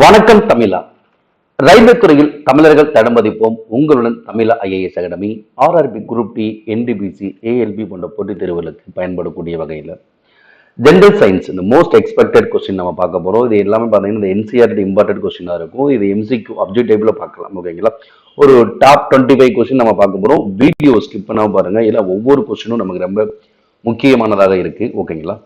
வணக்கம் தமிழா. ரயில்வே துறையில் தமிழர்கள் தடம்பதிப்போம் உங்களுடன் Tamizha IAS academy RRB group D NTPC ALP போன்ற போட்டித் தேர்வுகளுக்கு பயன்படக்கூடிய வகையில் ஜென்ரல் சயின்ஸ் இந்த மோஸ்ட் எக்ஸ்பெக்டட் கொஸ்டின் நம்ம பார்க்க போகிறோம் இது எல்லாமே பார்த்தீங்கன்னா இந்த என்சிஆர்டி இம்பார்ட்டன்ட் கொஸ்டினாக இருக்கும். இது எம்சிக்யூ அப்ஜெக்டிவ்ல பார்க்கலாம் ஓகேங்களா ஒரு டாப் டுவெண்ட்டி ஃபைவ் கொஸ்டின் நம்ம பார்க்க போகிறோம் வீடியோ ஸ்கிப் பண்ணாம பாருங்கள் இல்லை ஒவ்வொரு கொஸ்டினும் நமக்கு ரொம்ப முக்கியமானதாக இருக்குது ஓகேங்களா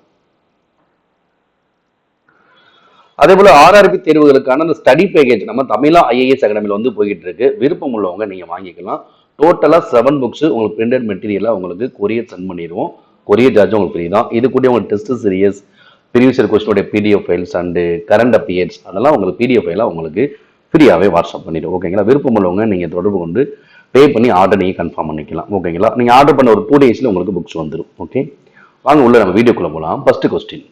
அதே போல ஆர்ஆர்பி தேர்வுகளுக்கான அந்த ஸ்டடி பேக்கேஜ் நம்ம தமிழா ஐஏஎஸ் அகாடமியில் வந்து போய்கிட்டு இருக்கு விருப்பம் உள்ளவங்க நீங்கள் வாங்கிக்கலாம். டோட்டலாக செவன் புக்ஸ் உங்களுக்கு பிரிண்டட் மெட்டீரியலாக உங்களுக்கு கொரியர் சென்ட் பண்ணிடுவோம். கொரியர் சார்ஜ் உங்களுக்கு ஃப்ரீ தான். இது கூட உங்களுக்கு test series previous year கொஸ்டினுடைய PDF files and current affairs அதெல்லாம் உங்களுக்கு பிடிஎஃப் ஃபைலாக உங்களுக்கு ஃப்ரீயாகவே வாட்ஸ்அப் பண்ணிவிடுவோம் ஓகேங்களா விருப்பம் உள்ளவங்க நீங்கள் தொடர்பு கொண்டு பே பண்ணி ஆர்டர் நீங்கள் கன்ஃபார்ம் பண்ணிக்கலாம். ஓகேங்களா நீங்கள் ஆர்டர் பண்ண ஒரு டூ டேஸில் உங்களுக்கு புக்ஸ் வந்துடும் ஓகே வாங்க உள்ள நம்ம வீடியோக்குள்ளே போகலாம் ஃபஸ்ட்டு கொஸ்டின்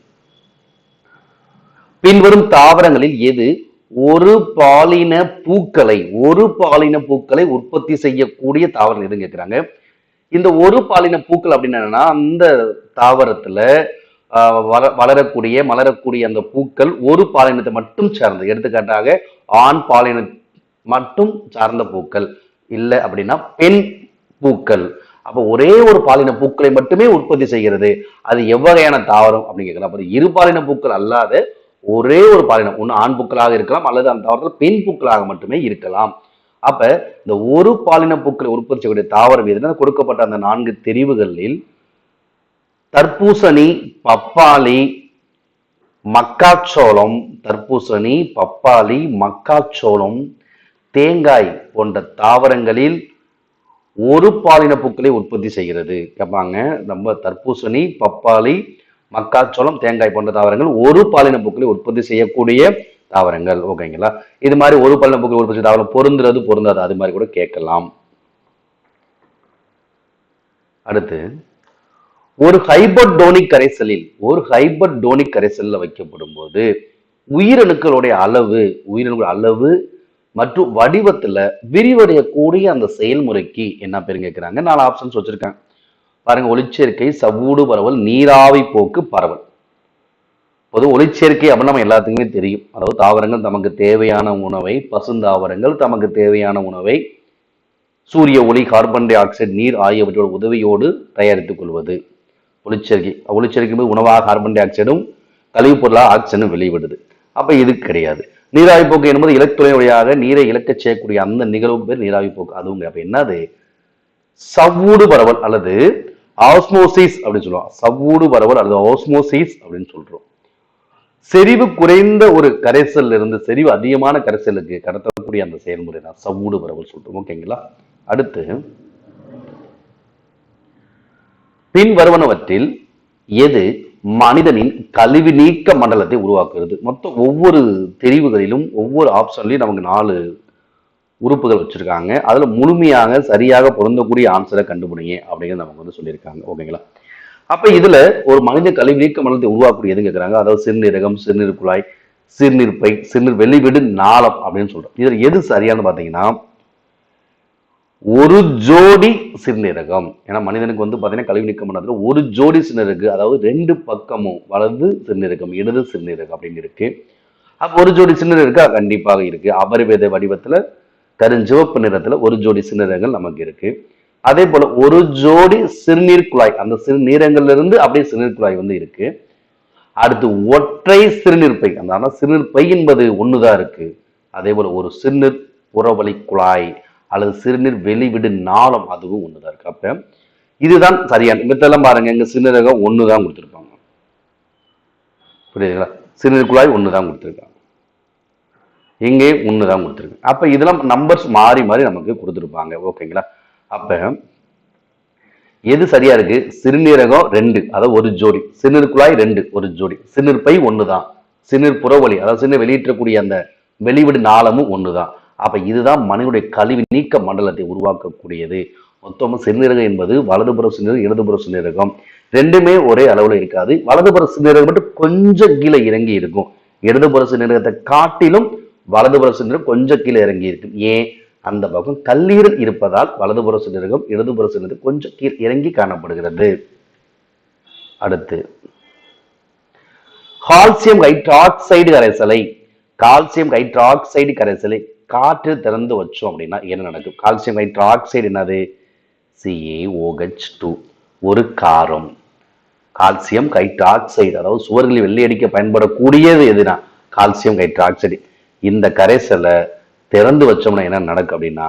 பின்வரும் தாவரங்களில் எது? ஒரு பாலின பூக்களை ஒரு பாலின பூக்களை உற்பத்தி செய்யக்கூடிய தாவரம் எதுன்னு கேட்குறாங்க இந்த ஒரு பாலின பூக்கள் அப்படின்னு என்னன்னா அந்த தாவரத்துல வள வளரக்கூடிய மலரக்கூடிய அந்த பூக்கள் ஒரு பாலினத்தை மட்டும் சார்ந்தது. எடுத்துக்காட்டாக ஆண் பாலின மட்டும் சார்ந்த பூக்கள் இல்லை அப்படின்னா பெண் பூக்கள். அப்போ ஒரே ஒரு பாலின பூக்களை மட்டுமே உற்பத்தி செய்கிறது. அது எவ்வகையான தாவரம் அப்படின்னு கேட்கலாம் அப்போ இரு பாலின பூக்கள் அல்லாத ஒரே ஒரு பாலினம். ஒன்று ஆண் பூக்களாக இருக்கலாம் அல்லது அந்த தாவரத்தில் பெண் பூக்களாக மட்டுமே இருக்கலாம். அப்போ இந்த ஒரு பாலின பூக்களை உற்பத்தி செய்யக்கூடிய தாவரம் எதுனா கொடுக்கப்பட்ட அந்த நான்கு தெரிவுகளில் தர்பூசணி பப்பாளி மக்காச்சோளம் தர்பூசணி பப்பாளி மக்காச்சோளம் தேங்காய் போன்ற தாவரங்களில் ஒரு பாலின பூக்களை உற்பத்தி செய்கிறது. கேட்பாங்க நம்ம தர்பூசணி பப்பாளி மக்காச்சோளம் தேங்காய் போன்ற தாவரங்கள் ஒரு பாலின பூக்களை உற்பத்தி செய்யக்கூடிய தாவரங்கள். ஓகேங்களா? இது மாதிரி ஒரு பாலின பூக்களை உற்பத்தி தாவரம் பொருந்துறது பொருந்தாது அது மாதிரி கூட கேட்கலாம். அடுத்து ஒரு ஹைபர்டோனிக் கரைசலில் ஒரு ஹைபர்டோனிக் கரைசல்ல வைக்கப்படும் போது உயிரணுக்களுடைய அளவு உயிரணுக்கள் அளவு மற்றும் வடிவத்துல விரிவடையக்கூடிய அந்த செயல்முறைக்கு என்ன பேர் கேட்குறாங்க? நாலு ஆப்ஷன்ஸ் வச்சுருக்கேன். பாருங்க ஒளிச்சேர்க்கை சவ்வூடு பரவல் நீராவி போக்கு பரவல். பொது ஒளிச்சேர்க்கை அப்படின்னு நம்ம எல்லாத்துக்குமே தெரியும். அதாவது தாவரங்கள் தமக்கு தேவையான உணவை பசுந்தாவரங்கள் தமக்கு தேவையான உணவை சூரிய ஒளி கார்பன் டை ஆக்சைடு நீர் ஆகியவற்றோட உதவியோடு தயாரித்துக் கொள்வது. ஒளிச்சேர்க்கை ஒளிச்சேர்க்கை போது உணவாக கார்பன் டை ஆக்சைடும் கழிவுப் பொருளாக ஆக்சிஜனும் வெளிவிடுது அப்போ இது கிடையாது. நீராவி போக்கு என்பது இலக்குறை வழியாக நீரை இழக்கச் செய்யக்கூடிய அந்த நிகழ்வு பேர் நீராவி போக்கு. அதுவும் அப்போ என்னது? சவ்வூடு பரவல் அல்லது ஆஸ்மோசிஸ் அப்படின்னு சொல்லுவோம் சவ்வூடு வரவல் அல்லது ஆஸ்மோசிஸ் அப்படின்னு சொல்றோம். செறிவு குறைந்த ஒரு கரைசல்ல இருந்து செறிவு அதிகமான கரைசலுக்கு கடத்தக்கூடிய அந்த செயல்முறை தான். சவ்வூடு வரவல் சொல்றோம். ஓகேங்களா அடுத்து பின் வருவனவற்றில் எது மனிதனின் கழிவு நீக்க மண்டலத்தை உருவாக்குகிறது? மொத்தம் ஒவ்வொரு தெரிவுகளிலும் ஒவ்வொரு ஆப்ஷன்லையும் நமக்கு நாலு உறுப்புகள் வச்சுருக்காங்க. அதில் முழுமையாக சரியாக பொருந்தக்கூடிய ஆன்சரை கண்டுபிடிங்க அப்படிங்கிறது நமக்கு வந்து சொல்லியிருக்காங்க. ஓகேங்களா அப்போ இதில் ஒரு மனித கழிவு நீக்க மண்டலத்தை உருவாக்கக்கூடிய எதுன்னு கேட்குறாங்க அதாவது சிறுநீரகம் சிறுநீர் குழாய் சிறுநீர் பை சிறுநீர் வெளிவிடு நாளம் அப்படின்னு சொல்கிறோம் இதில் எது சரியானு பார்த்தீங்கன்னா ஒரு ஜோடி சிறுநீரகம். ஏன்னா மனிதனுக்கு வந்து பார்த்தீங்கன்னா கழிவு நீக்க மண்டலத்தில் ஒரு ஜோடி சிறுநீரகம் அதாவது ரெண்டு பக்கமும் வலது சிறுநீரகம் இடது சிறுநீரகம் அப்படின்னு இருக்கு. அப்போ ஒரு ஜோடி சிறுநீரகம் இருக்கா? கண்டிப்பாக இருக்கு. அபரிவேத வடிவத்தில் கருஞ்சிவப்பு நிறத்துல ஒரு ஜோடி சிறுநீரகங்கள் நமக்கு இருக்கு. அதே போல ஒரு ஜோடி சிறுநீர் குழாய் அந்த சிறுநீரகங்கள்ல இருந்து அப்படியே சிறுநீர் குழாய் வந்து இருக்கு. அடுத்து ஒற்றை சிறுநீர் பை அந்த ஆனால் சிறுநீர் பை என்பது ஒண்ணுதான் இருக்கு. அதே போல ஒரு சிறுநீர் புறவழி குழாய் அல்லது சிறுநீர் வெளிவிடு நாளம் அதுவும் ஒண்ணுதான் இருக்கு. அப்ப இதுதான் சரியான மித்தெல்லாம் பாருங்க எங்க சிறுநீரகம் ஒண்ணுதான் கொடுத்துருப்பாங்க. புரியுதுங்களா? சிறுநீர் குழாய் ஒண்ணுதான் கொடுத்துருக்காங்க. இங்கே தான் கொடுத்துருக்கு. அப்போ இதெல்லாம் நம்பர்ஸ் மாறி மாறி நமக்கு கொடுத்துருப்பாங்க. ஓகேங்களா? அப்ப எது சரியா இருக்கு? சிறுநீரகம் ரெண்டு. அதாவது ஒரு ஜோடி. சிறுநீர் குழாய் ரெண்டு. ஒரு ஜோடி. சிறுநீர் பை ஒண்ணுதான் சிறுநீர் புறவழி. அதாவது சிறுநீர் வெளியிட்டக்கூடிய அந்த வெளிவிடு நாளமும் ஒன்னு தான். அப்போ இதுதான் மனிதனுடைய கழிவு நீக்க மண்டலத்தை உருவாக்கக்கூடியது. மொத்தமாக சிறுநீரகம் என்பது வலதுபுற சிறுநீரகம் இடதுபுற சிறுநீரகம். ரெண்டுமே ஒரே அளவில் இருக்காது. வலதுபுற சிறுநீரகம் மட்டும் கொஞ்சம் கீழே இறங்கி இருக்கும். இடதுபுற சிறுநீரகத்தை காட்டிலும் வலதுபுற சிறுநீரகம் கொஞ்சம் கீழே இறங்கி இருக்கும் ஏன்? அந்த பக்கம் கல்லீரல் இருப்பதால் வலதுபுற சிறுநீரகம் இடதுபுற சிறுநீரகம் கொஞ்சம் கீழ் இறங்கி காணப்படுகிறது. அடுத்து கால்சியம் ஹைட்ராக்சைடு கரைசலை கால்சியம் ஹைட்ராக்சைடு கரைசலை காற்றில் திறந்து வச்சோம் அப்படின்னா என்ன நடக்கும்? கால்சியம் ஹைட்ராக்சைடு என்னது? C A O H two ஒரு காரம். கால்சியம் ஹைட்ராக்சைடு அதாவது சுவர்களில் வெள்ளையடிக்க பயன்படக்கூடியது எதுனா? Calcium hydroxide. இந்த கரைசலை திறந்து வச்சோம்னா என்ன நடக்கும் அப்படின்னா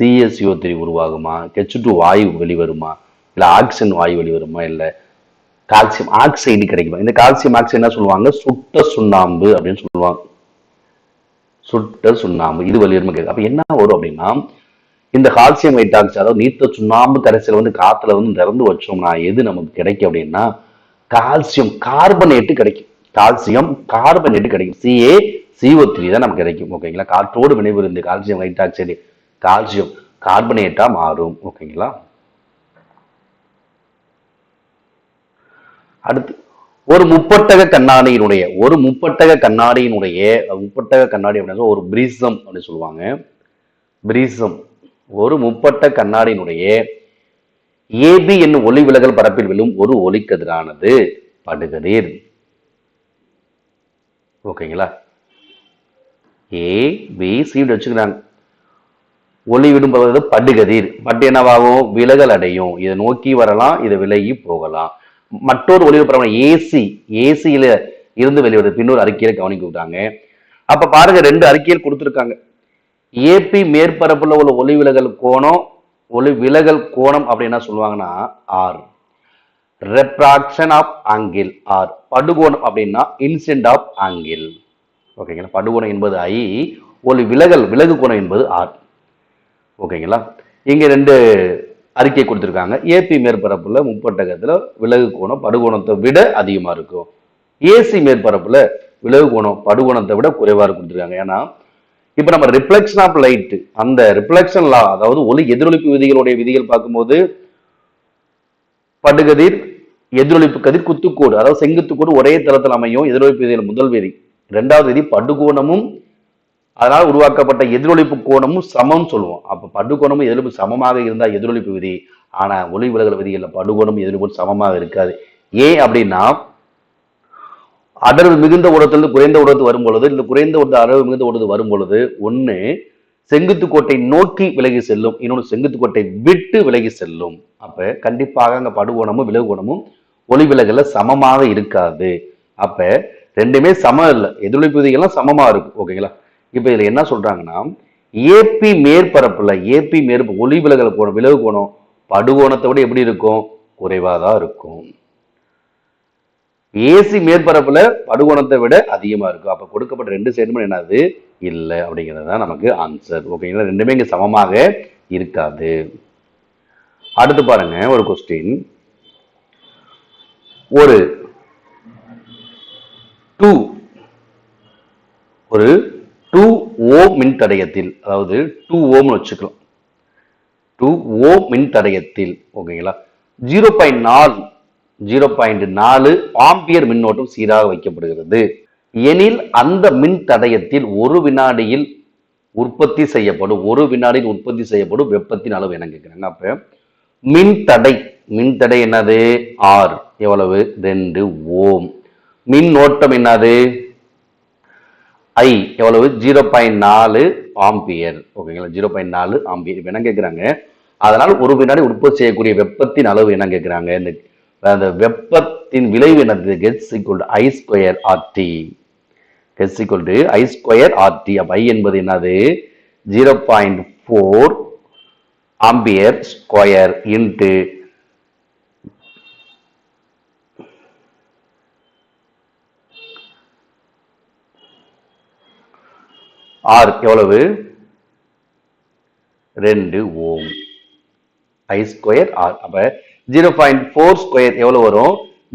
சிஎஸ்சிஓ த்ரீ உருவாகுமா? ஹெச் டூ வாயு வெளிவருமா இல்லை ஆக்சிஜன் வாயு வெளிவருமா இல்லை கால்சியம் ஆக்சைடு கிடைக்குமா? இந்த கால்சியம் ஆக்சைடு என்ன சொல்லுவாங்க? சுட்ட சுண்ணாம்பு அப்படின்னு சொல்லுவாங்க. சுட்ட சுண்ணாம்பு. இது வெளியுறமா கேட்கும் அப்போ என்ன வரும் அப்படின்னா இந்த கால்சியம் ஹைட்ராக்சைடு அதாவது நீர்த்த சுண்ணாம்பு கரைசல் வந்து காத்துல வந்து திறந்து வச்சோம்னா எது நமக்கு கிடைக்கும் அப்படின்னா கால்சியம் கார்பனேட்டு கிடைக்கும். கால்சியம் கார்பனேட்டு கிடைக்கும். C A C O three தான் நமக்கு கிடைக்கும் ஓகேங்களா காற்றோடு வினைபுரிந்து கால்சியம் ஹைட்ராக்சைடு கால்சியம் கார்பனேட்டாக மாறும் ஓகேங்களா அடுத்து ஒரு முப்பட்டக கண்ணாடியினுடைய ஒரு முப்பட்டக கண்ணாடியினுடைய முப்பட்டக கண்ணாடி அப்படின்னா ஒரு பிரிசம் அப்படின்னு சொல்லுவாங்க. பிரிசம். ஒரு முப்பட்ட கண்ணாடியினுடைய ஏபி என்னும் ஒளி விலகல் பரப்பில் விழும் ஒரு ஒளிக்கதிரானது. படுகதிர் ஓகேங்களா ஏ பி சின்னு வச்சுக்கிறாங்க. ஒளி விடும்பது படுகதிர். பட்டு என்னவாகும்? விலகல் அடையும். இதை நோக்கி வரலாம் இதை விலகி போகலாம். மற்றொரு ஒளிபரப்பு ஏசி ஏசியில இருந்து வெளிவருது. பின்னொரு அறிக்கையில கவனிக்க விட்டாங்க அப்ப பாருங்க ரெண்டு அறிக்கையில் கொடுத்துருக்காங்க. ஏபி மேற்பரப்புல உள்ள ஒளி விலகல் கோணம் ஒளி விலகல் கோணம் அப்படின்னு என்ன சொல்லுவாங்கன்னா R refraction of angle R படுகோணம் அப்படின்னா இன்சிடென்ட் ஆஃப் ஆங்கிள் ஓகேங்களா? படுகோணம் என்பது ஐ ஒளி விலகல் விலகு கோணம் என்பது ஆர். ஓகேங்களா? இங்கே ரெண்டு அறிக்கை கொடுத்துருக்காங்க. ஏபி மேற்பரப்பில் முப்பட்டகத்தில் விலகு கோணம் படுகோணத்தை விட அதிகமாக இருக்கும். ஏசி மேற்பரப்பில் விலகு கோணம் படுகோணத்தை விட குறைவாக கொடுத்துருக்காங்க. ஏன்னா இப்போ நம்ம ரிஃப்ளெக்ஷன் ஆஃப் லைட் அந்த ரிஃப்ளெக்ஷன் லா அதாவது ஒளி எதிரொலிப்பு விதிகளுடைய விதிகள் பார்க்கும்போது படுகதிர் எதிரொலிப்பு கதிர் குத்துக்கோடு அதாவது செங்குத்துக்கோடு ஒரே தளத்தில் அமையும் எதிரொலிப்பு விதிகள் முதல் விதி. ரெண்டாவது விதி படுகோணமும் அதனால் உருவாக்கப்பட்ட எதிரொலிப்பு கோணமும் சமம் சொல்லுவோம். அப்போ படுகோணமும் எதிரொலிப்பு சமமாக இருந்தால் எதிரொலிப்பு விதி. ஆனால் ஒளி விலகல் விதிகளில் படுகோணம் எதிரொலிப்பு சமமாக இருக்காது. ஏன் அப்படின்னா அடர்வு மிகுந்த உடத்திலிருந்து குறைந்த உடத்து வரும் பொழுது இந்த குறைந்த ஊடக அடர்வு மிகுந்த ஊடகத்து வரும் பொழுது ஒன்று செங்குத்து கோட்டை நோக்கி விலகி செல்லும் இன்னொன்று செங்குத்து கோட்டை விட்டு விலகி செல்லும். அப்போ கண்டிப்பாக அங்கே படுகோணமும் விலகுகோணமும் ஒளி விலகலில் சமமாக இருக்காது. அப்போ ரெண்டுமே சமம் இல்லை. எதிரொலிப்பு விதிகள்லாம் சமமாக இருக்கும் ஓகேங்களா இப்போ இதில் என்ன சொல்கிறாங்கன்னா ஏபி மேற்பரப்பில் ஏபி மேற்பு ஒளி விலகல் கோணம் விலகு கோணம் படுகோணத்தை விட எப்படி இருக்கும்? குறைவாக தான் இருக்கும். ஏசி மேற்பரப்பில் படுகோணத்தை விட அதிகமாக இருக்கும். அப்போ கொடுக்கப்பட்ட ரெண்டு ஸ்டேட்மெண்ட் என்னது? இல்லை அப்படிங்கிறது தான் நமக்கு ஆன்சர் ஓகேங்களா ரெண்டுமே இங்கே சமமாக இருக்காது. அடுத்து பாருங்க ஒரு கொஸ்டின் ஒரு டூ ஒரு டூ ஓ மின்தடையத்தில் அதாவது டூ ஓம்னு வச்சுக்கலாம். டூ ஓ மின்தடையத்தில் ஓகேங்களா? ஜீரோ பாயிண்ட் நாலு ஜீரோ பாயிண்ட் நாலு ஆம்பியர் மின்னோட்டம் சீராக வைக்கப்படுகிறது. எனில் அந்த மின் தடயத்தில் ஒரு வினாடியில் உற்பத்தி செய்யப்படும் ஒரு வினாடியில் உற்பத்தி செய்யப்படும் வெப்பத்தின் அளவு என்ன கேட்குறாங்க அப்ப மின் தடை மின் தடை என்னது? ஆர் எவ்வளவு? ரெண்டு ஓம். மின் ஓட்டம் என்னது? ஐ எவ்வளவு? ஜீரோ பாயிண்ட் நாலு ஆம்பியர். ஓகேங்களா? ஜீரோ பாயிண்ட் நாலு ஆம்பியர். என்ன கேட்குறாங்க அதனால் ஒரு வினாடி உற்பத்தி செய்யக்கூடிய வெப்பத்தின் அளவு என்ன கேட்குறாங்க இந்த அந்த வெப்பத்தின் விளைவு என்னது? Gets equal I square RT gets equal to I square RT அப்போ ஐ என்பது என்னது? Zero point four ampere square into R எவ்வளவு? ரெண்டு ஓம். ஐ ஸ்கொயர் ஆர் அப்ப ஜீரோ பாயிண்ட் ஃபோர் ஸ்கொயர் எவ்வளவு வரும்?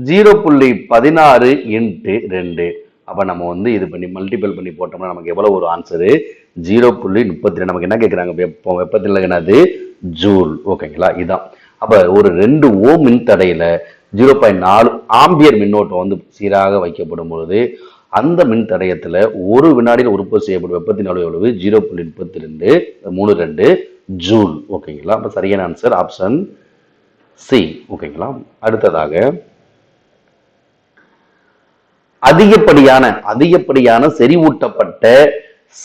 ஜீரோ புள்ளி பதினாறு இன்ட்டு ரெண்டு. அப்ப நம்ம வந்து இது பண்ணி மல்டிபிள் பண்ணி போட்டோம்னா நமக்கு எவ்வளவு ஒரு ஆன்சரு ஜீரோ புள்ளி முப்பத்தி ரெண்டு. நமக்கு என்ன கேட்குறாங்க வெப்பம் வெப்பத்தில் என்னது? ஜூல். ஓகேங்களா இதுதான் அப்போ ஒரு ரெண்டு ஓ மின்தடையில ஜீரோ பாயிண்ட் நாலு ஆம்பியர் மின்னோட்டம் வந்து சீராக வைக்கப்படும் பொழுது அந்த மின் தடையத்தில் ஒரு வினாடியில் உற்பத்தி செய்யப்படும் வெப்பத்தின் அளவு எவ்வளவு? ஜீரோ புள்ளி முப்பத்தி ரெண்டு மூணு ரெண்டு ஜூல். ஓகேங்களா? அப்போ சரியான ஆன்சர் ஆப்ஷன் சி ஓகேங்களா? அடுத்ததாக அதிகப்படியான அதிகப்படியான செறிவூட்டப்பட்ட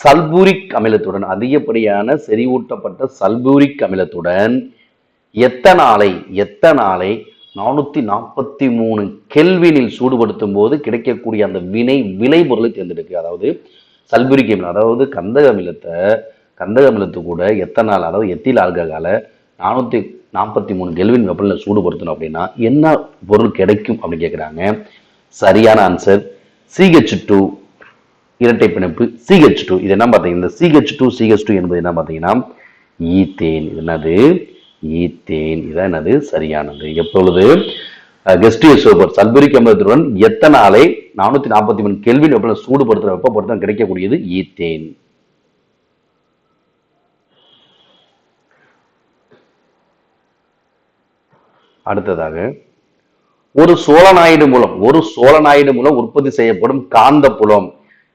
சல்பூரிக் அமிலத்துடன் அதிகப்படியான செறிவூட்டப்பட்ட சல்பூரிக் அமிலத்துடன் எத்தனாலை எத்தனாலை நானூற்றி நாற்பத்தி மூணு கெல்வினில் சூடுபடுத்தும் போது கிடைக்கக்கூடிய அந்த வினை விளைபொருளை தேர்ந்தெடுக்கு. அதாவது சல்பூரிக் அமிலம் அதாவது கந்தக அமிலத்தை கந்தக அமிலத்து கூட எத்தனால் அதாவது எத்தில் ஆல்கஹால நானூற்றி நாற்பத்தி மூணு கெல்வின் வெப்பநிலை சூடுபடுத்தணும் அப்படின்னா என்ன பொருள் கிடைக்கும் அப்படின்னு கேட்குறாங்க. சரியான ஆன்சர் சிஹெச் டூ இரட்டை பிணைப்பு சிஹெச் டூ இது என்ன பார்த்தீங்கன்னா இந்த சிஹெச் டூ சிஹெச் டூ என்பது என்ன பார்த்தீங்கன்னா ஈத்தேன். என்னது? ஈத்தேன். இதான் அது சரியானது. எப்பொழுது? கெஸ்டிய சோபர். சல்பூரிக் அமிலத்துடன் எத்தனாலை நானூத்தி நாற்பத்தி மூணு கெல்வின் வெப்பநிலை சூடுபடுத்துற வெப்பப்படுத்த கிடைக்கக்கூடியது ஈத்தேன். அடுத்ததாக ஒரு சோழநாயுடு மூலம் ஒரு சோழநாயுடு மூலம் உற்பத்தி செய்யப்படும் காந்த புலம்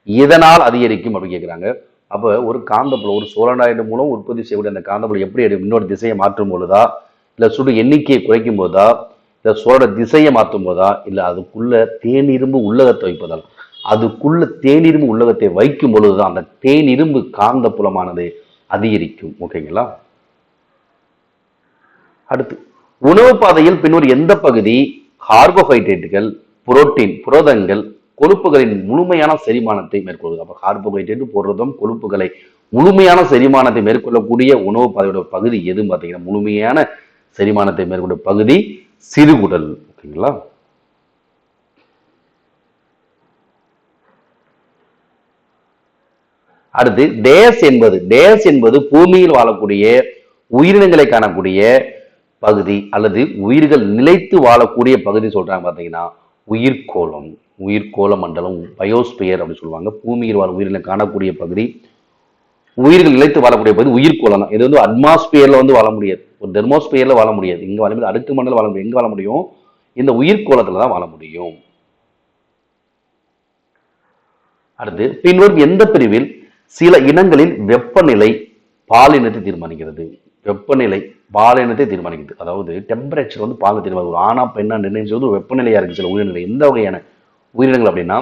இதனால் அதிகரிக்கும் அப்படின்னு கேட்குறாங்க அப்போ ஒரு காந்தப்புலம் ஒரு சோழநாயுடு மூலம் உற்பத்தி செய்யக்கூடிய அந்த காந்தப்புலம் எப்படி இன்னொரு திசையை மாற்றும் பொழுதா? இல்லை சுடு எண்ணிக்கையை குறைக்கும் போதா? இல்லை சோழ திசையை மாற்றும் போதா? இல்லை அதுக்குள்ள தேனிரும்பு உள்ளகத்தை வைப்பதால். அதுக்குள்ள தேனிரும்பு உள்ளகத்தை வைக்கும் பொழுதுதான் அந்த தேனிரும்பு காந்த புலமானது அதிகரிக்கும். ஓகேங்களா? அடுத்து உணவு பாதையில் பின்னர் எந்த பகுதி? கார்போஹைட்ரேட்டுகள் புரோட்டீன் புரதங்கள் கொழுப்புகளின் முழுமையான செரிமானத்தை மேற்கொள்வது அப்போ கார்போஹைட்ரேட் போடுறதும் கொழுப்புகளை முழுமையான செரிமானத்தை மேற்கொள்ளக்கூடிய உணவு பதவியோட பகுதி எதுன்னு பார்த்தீங்கன்னா முழுமையான செரிமானத்தை மேற்கொண்ட பகுதி சிறுகுடல் ஓகேங்களா? அடுத்து டேஸ் என்பது டேஸ் என்பது பூமியில் வாழக்கூடிய உயிரினங்களை காணக்கூடிய பகுதி அல்லது உயிர்கள் நிலைத்து வாழக்கூடிய பகுதி சொல்றாங்க பார்த்தீங்கன்னா உயிர்கோளம். உயிர்கோள மண்டலம் பயோஸ்பியர் அப்படின்னு சொல்லுவாங்க. பூமியில் வாழும் உயிரினை காணக்கூடிய பகுதி. உயிர்கள் நிலைத்து வாழக்கூடிய பகுதி உயிர்கோளம் தான். இது வந்து அட்மாஸ்பியரில் வந்து வாழ முடியாது. ஒரு தெர்மோஸ்பியரில் வாழ முடியாது. இங்கே வாழ முடியாது. அடுக்கு மண்டலம் வாழ முடியும் எங்கே வாழ முடியும்? இந்த உயிர்கோளத்துல தான் வாழ முடியும். அடுத்து பின்வரும் எந்த பிரிவில் சில இனங்களில் வெப்பநிலை பாலினத்தை தீர்மானிக்கிறது? வெப்பநிலை பாலினத்தை தீர்மானிக்கிறது. அதாவது டெம்பரேச்சர் வந்து பாலின தீர்மானிக்கிறது. ஒரு ஆணா பெண்ணா நிர்ணயிச்சது வெப்பநிலையாக வெப்பநிலையா இருக்கு. சில உயிரினங்கள் எந்த வகையான உயிரினங்கள் அப்படின்னா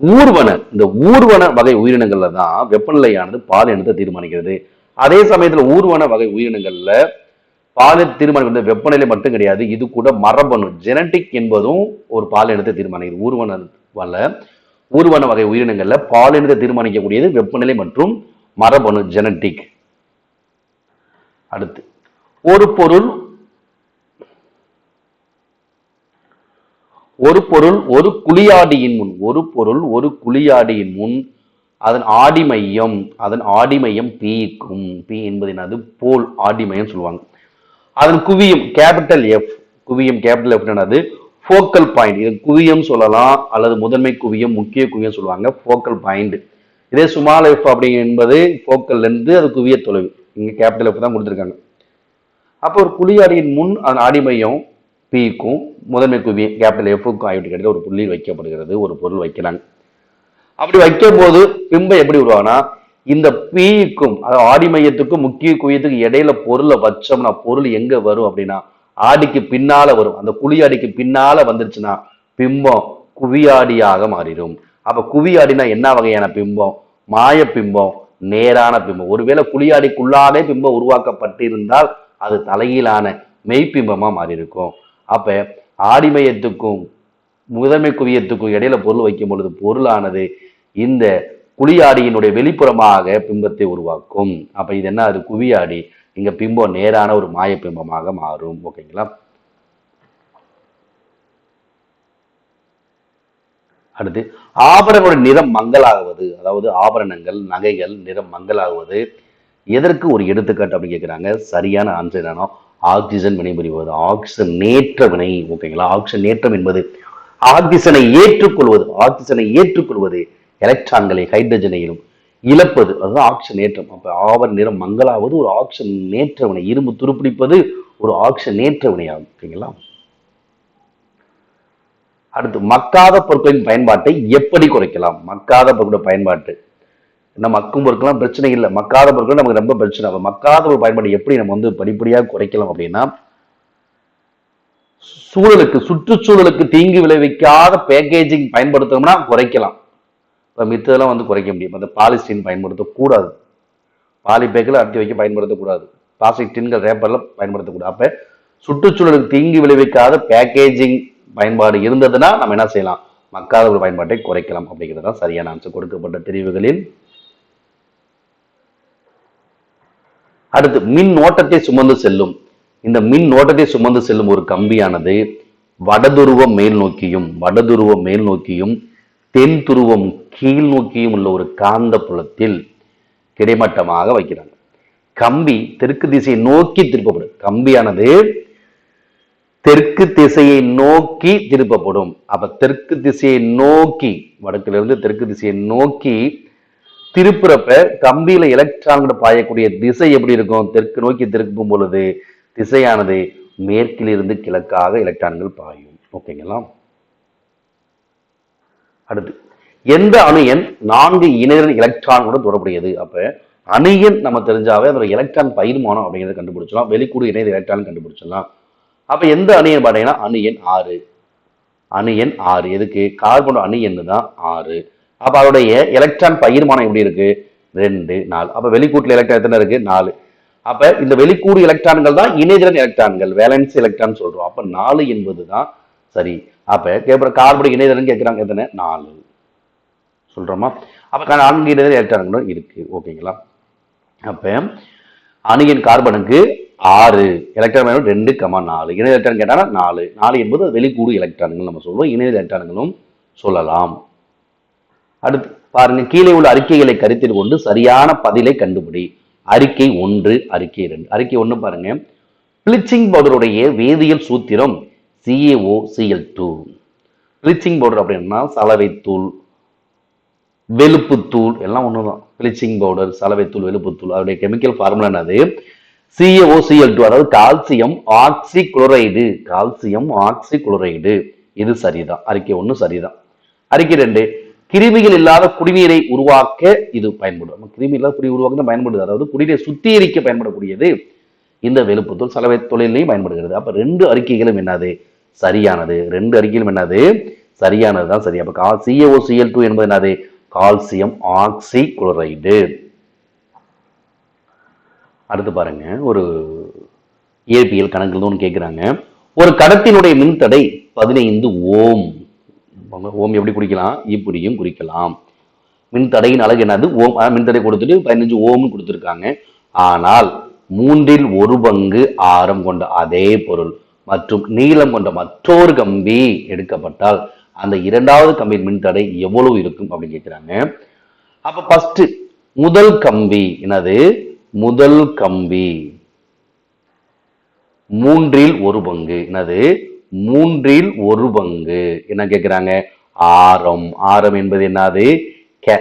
ஊர்வன இந்த ஊர்வன வகை உயிரினங்கள்ல தான் வெப்பநிலையானது பாலினத்தை தீர்மானிக்கிறது. அதே சமயத்தில் ஊர்வன வகை உயிரினங்கள்ல பாலின தீர்மானிக்கிறது வெப்பநிலை மட்டும் கிடையாது இது கூட மரபணு ஜெனட்டிக் என்பதும் ஒரு பாலினத்தை தீர்மானிக்கிறது. ஊர்வன வல்ல ஊர்வன வகை உயிரினங்கள்ல பாலினத்தை தீர்மானிக்கக்கூடியது வெப்பநிலை மற்றும் மரபணு ஜெனட்டிக் அடுத்து ஒரு பொருள் ஒரு பொருள் ஒரு குளியாடியின் முன் ஒரு பொருள் ஒரு குளியாடியின் முன் அதன் ஆடி மையம் அதன் ஆடி மையம் பீக்கும். பி என்பது என்னது? போல் ஆடி மையம் சொல்லுவாங்க. அதன் குவியம் கேபிட்டல் எஃப் குவியம் கேபிட்டல் எஃப் என்னது? Focal point. இது குவியம் சொல்லலாம் அல்லது முதன்மை குவியம் முக்கிய குவியம் சொல்லுவாங்க ஃபோக்கல் பாயிண்ட். இதே சுமால் எஃப் அப்படி என்பது ஃபோக்கல்லேருந்து அது குவிய தொலைவு. இங்கே கேபிட்டல் எஃப் தான் கொடுத்துருக்காங்க. அப்போ ஒரு குழியாடியின் முன் அதன் ஆடி மையம் பிக்கும் முதன்மை குவி கேபிட்டல் எஃப்க்கும் ஆகிவிட்டு கிடையாது ஒரு புள்ளி வைக்கப்படுகிறது ஒரு பொருள் வைக்கிறாங்க அப்படி வைக்கும் போது பிம்பம் எப்படி உருவாகும்னா இந்த பிக்கும் அதாவது ஆடி மையத்துக்கும் முக்கிய குவியத்துக்கு இடையில பொருளை வச்சோம்னா பொருள் எங்க வரும் அப்படின்னா ஆடிக்கு பின்னால வரும். அந்த குழியாடிக்கு பின்னால வந்துருச்சுன்னா பிம்பம் குவியாடியாக மாறிடும். அப்ப குவியாடினா என்ன வகையான பிம்பம்? மாய பிம்பம் நேரான பிம்பம். ஒருவேளை குழியாடிக்குள்ளாலே பிம்பம் உருவாக்கப்பட்டிருந்தால் அது தலையிலான மெய்ப்பிம்பமா மாறி இருக்கும் அப்போ ஆடிமையத்துக்கும் முதன்மை குவியத்துக்கும் இடையில பொருள் வைக்கும் பொழுது பொருளானது இந்த குழியாடியினுடைய வெளிப்புறமாக பிம்பத்தை உருவாக்கும். அப்போ இது என்ன? அது குவியாடி. இங்கே பிம்பம் நேரான ஒரு மாய பிம்பமாக மாறும். ஓகேங்களா? அடுத்து ஆபரணங்களுடைய நிறம் மங்கலாகுவது அதாவது ஆபரணங்கள் நகைகள் நிறம் மங்கலாகுவது எதற்கு ஒரு எடுத்துக்காட்டு அப்படின்னு கேட்குறாங்க சரியான ஆன்சர் என்னன்னா ஆக்சிஜன் வினைபுரிவது ஆக்சிஜனேற்ற வினை ஓகேங்களா? ஆக்சிஜனேற்றம் என்பது ஆக்சிஜனை ஏற்றுக்கொள்வது ஆக்சிஜனை ஏற்றுக்கொள்வது எலக்ட்ரான்களை ஹைட்ரஜனையிலும் இழப்பது. அதுதான் ஆக்சிஜன் ஏற்றம் அப்போ ஆவர் நிறம் மங்கலாவது ஒரு ஆக்சிஜன் நேற்ற வினை இரும்பு துருப்பிடிப்பது ஒரு ஆக்சிஜன் நேற்ற வினையாகும் ஓகேங்களா? அடுத்து மக்காத பொருட்களின் பயன்பாட்டை எப்படி குறைக்கலாம்? மக்காத பொருட்களோட பயன்பாட்டு ஏன்னா மக்கும் பொருட்கள்லாம் பிரச்சனை இல்லை. மக்காத பொருட்கள் நமக்கு ரொம்ப பிரச்சனை. அப்ப மக்காத ஒரு பயன்பாடு எப்படி நம்ம வந்து படிப்படியாக குறைக்கலாம் அப்படின்னா சூழலுக்கு சுற்றுச்சூழலுக்கு தீங்கு விளைவிக்காத பேக்கேஜிங் பயன்படுத்தணும்னா குறைக்கலாம். இப்போ மித்ததெல்லாம் வந்து குறைக்க முடியும். அந்த பாலிஸ்டீன் பயன்படுத்தக்கூடாது. பாலி பேக்கில் அட்டி வைக்க பயன்படுத்தக்கூடாது. பிளாஸ்டிக் டின்கள் ரேப்பரில் பயன்படுத்தக்கூடாது. அப்போ சுற்றுச்சூழலுக்கு தீங்கு விளைவிக்காத பேக்கேஜிங் பயன்பாடு இருந்ததுன்னா நம்ம என்ன செய்யலாம்? மக்காத ஒரு பயன்பாட்டை குறைக்கலாம் அப்படிங்கிறது தான் சரியான ஆன்சர் கொடுக்கப்பட்ட தெரிவுகளில் அடுத்து மின் ஓட்டத்தை சுமந்து செல்லும். இந்த மின் ஓட்டத்தை சுமந்து செல்லும் ஒரு கம்பியானது வடதுருவம் மேல் நோக்கியும் வடதுருவம் மேல் நோக்கியும் தென் துருவம் கீழ் நோக்கியும் உள்ள ஒரு காந்த புலத்தில் கிடைமட்டமாக வைக்கிறாங்க. கம்பி தெற்கு திசையை நோக்கி திருப்பப்படும். கம்பியானது தெற்கு திசையை நோக்கி திருப்பப்படும். அப்ப தெற்கு திசையை நோக்கி வடக்குல இருந்து தெற்கு திசையை நோக்கி திருப்புறப்ப கம்பியில எலக்ட்ரான்கள் பாயக்கூடிய திசை எப்படி இருக்கும்? தெற்கு நோக்கி திருப்பும் பொழுது திசையானது மேற்கிலிருந்து கிழக்காக எலக்ட்ரான்கள் பாயும். ஓகேங்களா அடுத்து எந்த அணியன் நான்கு இணையர் எலக்ட்ரான்களுடன் தொடர்புடையது? அப்ப அணியன் நம்ம தெரிஞ்சாவே அதோட எலக்ட்ரான் பயிர்மானம் அப்படிங்கிறத கண்டுபிடிச்சலாம் வெளிக்கூடு இணைய எலக்ட்ரான் கண்டுபிடிச்சிடலாம். அப்ப எந்த அணியன் பார்த்தீங்கன்னா அணு எண் ஆறு. அணு எண் ஆறு. எதுக்கு? கார்பன் அணு எண் தான் ஆறு. அப்போ அதோடைய எலக்ட்ரான் பகிர்மானம் எப்படி இருக்கு? ரெண்டு நாலு. அப்போ வெளிக்கூட்டில் எலக்ட்ரான் எத்தனை இருக்கு? நாலு. அப்போ இந்த வெளிக்கூடு எலக்ட்ரான்கள் தான் இணைதிறன் எலக்ட்ரான்கள் வேலன்ஸ் எலக்ட்ரான் சொல்கிறோம் அப்போ நாலு என்பது தான் சரி. அப்போ கேட்குற கார்பன் இணைதிறன் கேட்குறாங்க எத்தனை? நாலு. சொல்கிறோமா அப்போ நான்கு இணைதிறன் எலக்ட்ரான்களும் இருக்குது ஓகேங்களா அப்போ அணுகின் கார்பனுக்கு ஆறு. எலக்ட்ரான் ரெண்டு கமா நாலு. இணை எலக்ட்ரான் கேட்டால் நாலு. நாலு என்பது வெளிக்கூடு எலக்ட்ரான்கள் நம்ம சொல்லுவோம் இணை எலக்ட்ரான்களும் சொல்லலாம். அடுத்து பாருங்க கீழே உள்ள அறிக்கைகளை கருத்தில் கொண்டு சரியான பதிலை கண்டுபிடி. அறிக்கை ஒன்று அறிக்கை ரெண்டு அறிக்கை ஒன்று பாருங்க. பிளிச்சிங் பவுடருடைய வேதியியல் சூத்திரம் CAO CL two bleaching powder அப்படின்னா சலவைத்தூள் வெளுப்புத்தூள் எல்லாம் ஒண்ணுதான். பிளிச்சிங் பவுடர் சலவைத்தூள் வெளுப்புத்தூள் அதோடைய கெமிக்கல் ஃபார்முலா என்னது? சிஏஓசிஎல் டூ அதாவது calcium oxy chloride calcium oxy chloride இது சரிதான். அறிக்கை ஒன்று சரிதான். அறிக்கை ரெண்டு கிருமிகள் இல்லாத குடிநீரை உருவாக்க இது பயன்படும். நம்ம கிருமி இல்லாத குடி உருவாக்க தான் பயன்படுது. அதாவது குடிநீரை சுத்திகரிக்க பயன்படக்கூடியது இந்த வெளுப்புத்தூள் சலவை தொழிலையும் பயன்படுகிறது. அப்போ ரெண்டு அறிக்கைகளும் என்னது? சரியானது. ரெண்டு அறிக்கைகளும் என்னது? சரியானது தான் சரி. அப்போ கால் சிஏஓ சிஎல் டூ என்பது என்னது? கால்சியம் ஆக்சி குளோரைடு அடுத்து பாருங்க. ஒரு இயற்பியல் கணக்கு ஒன்று கேட்குறாங்க ஒரு கடத்தினுடைய மின்தடை பதினைந்து ஓம். ஓம் எப்படி குறிக்கலாம் இப்படியும் குறிக்கலாம். மின்தடையின் அழகு என்னது? ஓம் மின்தடை கொடுத்துட்டு பதினஞ்சு ஓம்னு கொடுத்துருக்காங்க. ஆனால் மூன்றில் ஒரு பங்கு ஆரம் கொண்ட அதே பொருள் மற்றும் நீளம் கொண்ட மற்றொரு கம்பி எடுக்கப்பட்டால் அந்த இரண்டாவது கம்பியின் மின்தடை எவ்வளவு இருக்கும் அப்படின்னு கேட்குறாங்க. அப்போ ஃபஸ்ட்டு முதல் கம்பி என்னது? முதல் கம்பி. மூன்றில் ஒரு பங்கு என்னது? மூன்றில் ஒரு பங்கு. என்ன கேட்குறாங்க ஆரம். ஆரம் என்பது என்னது? K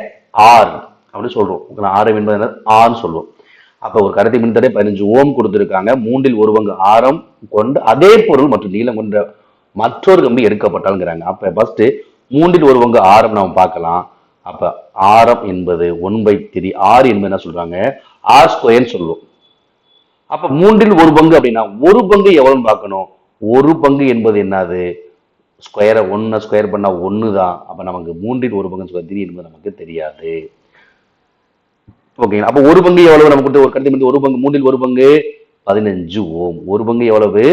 R. அப்படின்னு சொல்கிறோம் ஆரம் என்பது என்ன ஆர்னு சொல்லுவோம் அப்போ ஒரு கடத்தி மின்தடை பதினஞ்சு ஓம் கொடுத்துருக்காங்க. மூன்றில் ஒரு பங்கு ஆரம் கொண்டு அதே பொருள் மற்றும் நீளம் கொண்ட மற்றொரு கம்பி எடுக்கப்பட்டாலுங்கிறாங்க அப்போ ஃபஸ்ட்டு மூன்றில் ஒரு பங்கு ஆரம் நாம் பார்க்கலாம். அப்போ ஆரம் என்பது ஒன் பை த்ரீ. ஆறு என்பது என்ன சொல்கிறாங்க ஆர் ஸ்கொயர்னு சொல்லுவோம். அப்போ மூன்றில் ஒரு பங்கு அப்படின்னா ஒரு பங்கு எவ்வளோன்னு பார்க்கணும்? ஒரு பங்கு என்பது என்னது? ஸ்கொயரை ஒன்றை ஸ்கொயர் பண்ணால் ஒன்று தான் அப்போ நமக்கு மூன்றில் ஒரு பங்கு ஸ்கொயர் த்ரீ என்பது நமக்கு தெரியாது. ஓகேங்களா அப்போ ஒரு பங்கு எவ்வளவு? நமக்கு ஒரு கண்டிப்பாக ஒரு பங்கு மூன்றில் ஒரு பங்கு பதினஞ்சு ஓம். ஒரு பங்கு எவ்வளவு?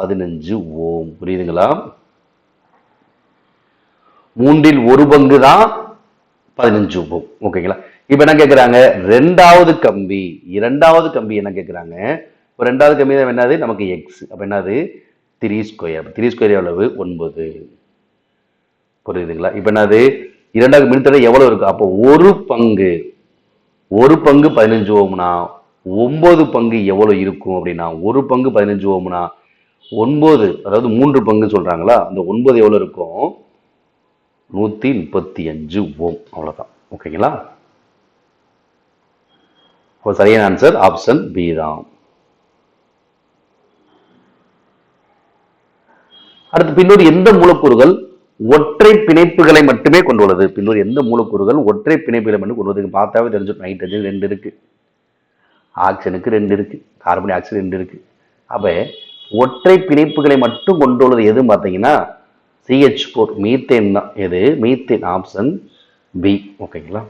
பதினஞ்சு ஓம். புரியுதுங்களா? மூன்றில் ஒரு பங்கு தான் பதினஞ்சு ஓம். ஓகேங்களா இப்போ என்ன கேட்குறாங்க ரெண்டாவது கம்பி. இரண்டாவது கம்பி என்ன கேட்குறாங்க இப்போ ரெண்டாவது கம்பி தான் என்னது? நமக்கு எக்ஸ் அப்போ என்னது? த்ரீ ஸ்கொயர் த்ரீ ஸ்கொயர் எவ்வளவு? ஒன்பது. புரியுதுங்களா? இப்போ என்னது? இரண்டாவது மின்தடை எவ்வளவு இருக்கு? அப்போ ஒரு பங்கு. ஒரு பங்கு பதினஞ்சு ஓம்னா ஒன்பது பங்கு எவ்வளவு இருக்கும் அப்படின்னா ஒரு பங்கு பதினஞ்சு ஓம்னா ஒன்பது. அதாவது மூன்று பங்கு சொல்றாங்களா? அந்த ஒன்பது எவ்வளவு இருக்கும்? நூத்தி முப்பத்தி அஞ்சு ஓம். அவ்வளவுதான். ஓகேங்களா? இப்போ சரியான ஆன்சர் ஆப்ஷன் பி தான். அடுத்து பின்னொரு எந்த மூலக்கூறுகள் ஒற்றை பிணைப்புகளை மட்டுமே கொண்டுள்ளது? பின்னூர் எந்த மூலக்கூறுகள் ஒற்றை பிணைப்புகளை மட்டும் கொண்டுள்ளது? பார்த்தாவே தெரிஞ்சிடும் நைட்ரஜன் ரெண்டு இருக்கு. ஆக்சிஜனுக்கு ரெண்டு இருக்கு. கார்பன் ஆக்சைடு ரெண்டு இருக்கு. அப்போ ஒற்றை பிணைப்புகளை மட்டும் கொண்டுள்ளது எதுன்னு பார்த்தீங்கன்னா சிஹெச் ஃபோர் மீத்தேன் தான். எது? மீத்தேன் ஆப்ஷன் பி ஓகேங்களா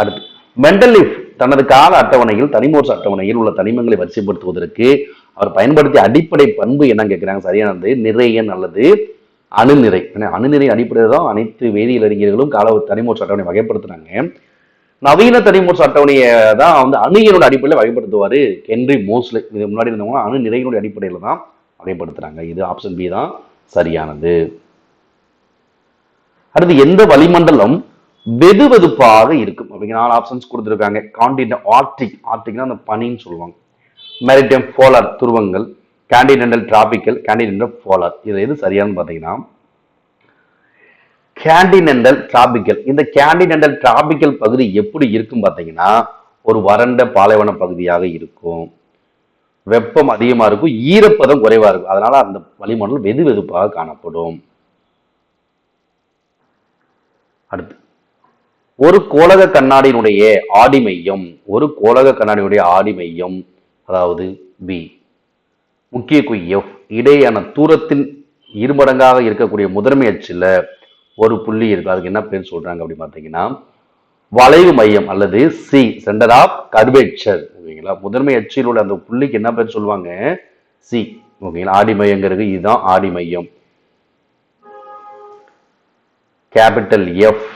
அடுத்து மெண்டலிஃப் தனது கால அட்டவணையில் தனிமோர்ஸ் அட்டவணையில் உள்ள தனிமங்களை வரிசைப்படுத்துவதற்கு அவர் பயன்படுத்திய அடிப்படை பண்பு என்னன்னு கேட்குறாங்க சரியானது? நிறையன் அல்லது அணுநிறை. அணுநிறை அடிப்படையில் தான் அனைத்து வேதியியல் அறிஞர்களும் கால தனிமோர்ஸ் அட்டவணை வகைப்படுத்துனாங்க நவீன தனிமோர்ஸ் அட்டவணையை தான் வந்து அணுகியனோட அடிப்படையில் வகைப்படுத்துவார் ஹென்ரி மோஸ்லி. இது முன்னாடி இருந்தவங்க அணு நிறையினுடைய அடிப்படையில் தான் வகைப்படுத்துறாங்க. இது ஆப்ஷன் பி தான் சரியானது. அடுத்து எந்த வளிமண்டலம் வெது வெதுப்பாக இருக்கும்? அப்படிங்கிற நாலு ஆப்ஷன்ஸ் கொடுத்துருக்காங்க. காண்டின ஆர்டிக் ஆர்டிக்னா அந்த பனின்னு சொல்லுவாங்க. மெரிடம் போலார் துருவங்கள் கேண்டினென்டல் டிராபிக்கல் கேண்டினென்டல் போலார் இது எது சரியானு பார்த்தீங்கன்னா கேண்டினென்டல் டிராபிக்கல் இந்த கேண்டினென்டல் டிராபிக்கல் பகுதி எப்படி இருக்கும் பார்த்தீங்கன்னா ஒரு வறண்ட பாலைவன பகுதியாக இருக்கும். வெப்பம் அதிகமாக இருக்கும் ஈரப்பதம் குறைவாக இருக்கும். அதனால் அந்த வளிமண்டலம் வெது வெதுப்பாக காணப்படும். அடுத்து ஒரு கோலக கண்ணாடியினுடைய ஆடி மையம் ஒரு கோலக கண்ணாடியினுடைய ஆடி மையம் அதாவது பி முக்கிய குறி எஃப் இடையான தூரத்தின் இருமடங்காக இருக்கக்கூடிய முதன்மை அச்சில் ஒரு புள்ளி இருக்கு அதுக்கு என்ன பேர் சொல்றாங்க அப்படின்னு பார்த்தீங்கன்னா வளைவு மையம் அல்லது சி சென்டர் ஆஃப் கர்வேச்சர் ஓகேங்களா? முதன்மை அச்சில் உள்ள அந்த புள்ளிக்கு என்ன பேர் சொல்லுவாங்க? சி ஓகேங்களா? ஆடி மையங்கிறது இதுதான் ஆடி மையம். கேபிட்டல் எஃப்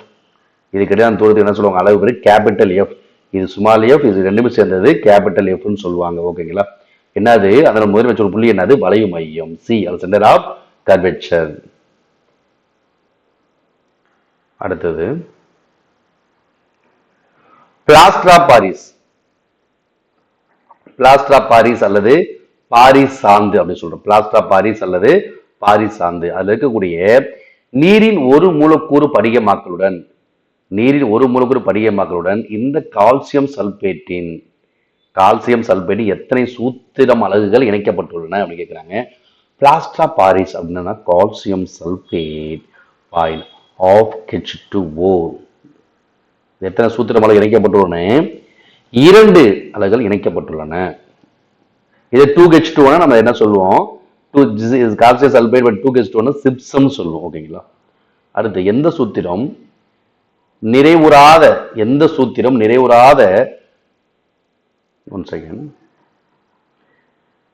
இது கிடையாது தூரத்துக்கு என்ன சொல்லுவாங்க? அளவு பேர் கேபிட்டல் எஃப் இது ஸ்மால் எஃப் இது ரெண்டுமே சேர்ந்தது கேபிட்டல் எஃப்னு சொல்லுவாங்க ஓகேங்களா என்னது? அதோட முதல் வச்ச ஒரு புள்ளி என்னது? வளைவு மையம். சி அது சென்டர் ஆஃப் கர்வேச்சர் அடுத்தது. Plaster of Paris plaster of Paris அல்லது பாரிஸ் சாந்து அப்படின்னு சொல்றோம். பிளாஸ்ட்ரா பாரிஸ் அல்லது பாரிஸ் சாந்து. அதுல இருக்கக்கூடிய நீரின் ஒரு மூலக்கூறு படிகமாக்கலுடன் நீரில் ஒரு மூலக்கூறு படிகமாக்கலுடன் இந்த கால்சியம் சல்பேட்டின் கால்சியம் சல்பேட்டின் எத்தனை சூத்திரம் அலகுகள் இணைக்கப்பட்டுள்ளன அப்படின்னு கேட்குறாங்க பிளாஸ்டா பாரிஸ் அப்படின்னா calcium sulphate boil of H two O எத்தனை சூத்திரம் அலகு இணைக்கப்பட்டுள்ளன? இரண்டு அலகுகள் இணைக்கப்பட்டுள்ளன. இதை டூ கெச் டூனா நம்ம என்ன சொல்லுவோம்? Two calcium sulphate but two H டூனா சிப்சம் சொல்லுவோம் ஓகேங்களா அடுத்து எந்த சூத்திரம்? நிறைவுறாத எந்த சூத்திரம் நிறைவுறாத ஒன் செகண்ட்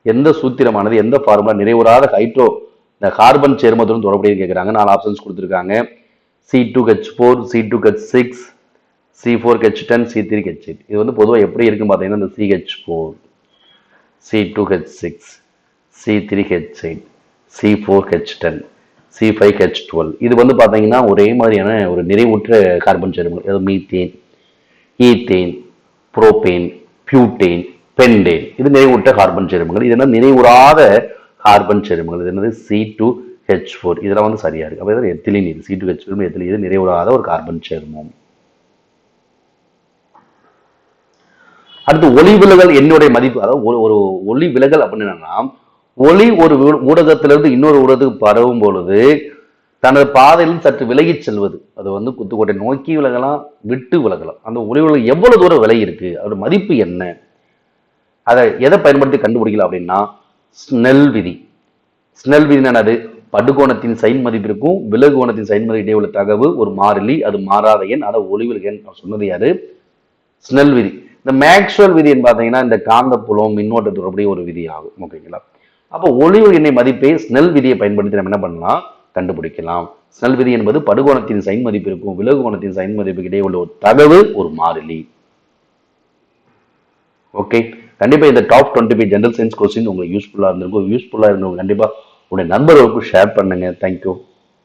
எந்த சூத்திரமானது எந்த ஃபார்முலா நிறைவுறாத ஹைட்ரோ இந்த கார்பன் சேர்மத்துடன் தொடர்புடைய கேட்குறாங்க நாலு ஆப்ஷன்ஸ் கொடுத்துருக்காங்க. C two H four C two H six C four H ten C three H eight இது வந்து பொதுவாக எப்படி இருக்குன்னு பார்த்தீங்கன்னா இந்த CH four C two H six C three H eight C four H ten C five H twelve இது வந்து பார்த்தீங்கன்னா ஒரே மாதிரியான ஒரு நிறைவுற்ற கார்பன் சேர்மங்கள். அதாவது methane ethane propane butane pentane இது நிறைவுற்ற கார்பன் சேர்மங்கள். இது என்ன? நிறைவுறாத கார்பன் சேர்மங்கள். இது என்னது? சி டூ ஹெச் ஃபோர் இதெல்லாம் வந்து சரியாக இருக்குது அப்போ இது எத்திலின் இது C two H four ethylene இது நிறைவுறாத ஒரு கார்பன் சேர்மம். அடுத்து ஒளி விலகல் என்னுடைய மதிப்பு. அதாவது ஒரு ஒரு ஒளி விலகல் அப்படின்னு என்னன்னா ஒளி ஒரு ஊடகத்திலிருந்து இன்னொரு ஊடகத்துக்கு பரவும் பொழுது தனது பாதையில் சற்று விலகிச் செல்வது. அது வந்து குத்துக்கோட்டை நோக்கி விலகலாம் விட்டு விலகலாம். அந்த ஒளி உலகம் எவ்வளவு தூரம் விலகி இருக்கு? அதோட மதிப்பு என்ன? அதை எதை பயன்படுத்தி கண்டுபிடிக்கலாம் அப்படின்னா ஸ்னெல் விதி. ஸ்னெல் விதி என்னது? படுகோணத்தின் சைன் மதிப்பிற்கும் விலகுகோணத்தின் சைன் மதிப்பு இடையே உள்ள தகவு ஒரு மாறிலி அது மாறாத எண் அதை ஒளிவிலக எண் சொன்னது யாரு? ஸ்னெல் விதி. இந்த மேக்ஸ்வெல் விதின்னு பார்த்தீங்கன்னா இந்த காந்தப்புலம் மின்னோட்ட தொடர்புடைய ஒரு விதி ஆகும். ஓகேங்களா? அப்போ ஒளிவு எண்ணெய் மதிப்பை ஸ்னெல் விதியை பயன்படுத்தி நம்ம என்ன பண்ணலாம்? கண்டுபிடிக்கலாம். ஸ்னெல் விதி என்பது படுகோணத்தின் சைன் மதிப்பு இருக்கும் விலகு கோணத்தின் சைன் மதிப்புக்கு இடையே உள்ள ஒரு தகவு ஒரு மாறிலி. ஓகே கண்டிப்பாக இந்த top twenty five general science question உங்களுக்கு யூஸ்ஃபுல்லாக இருந்திருக்கும். யூஸ்ஃபுல்லாக இருந்தவங்க கண்டிப்பாக உங்களுடைய நண்பர்களுக்கும் ஷேர் பண்ணுங்கள் தேங்க்யூ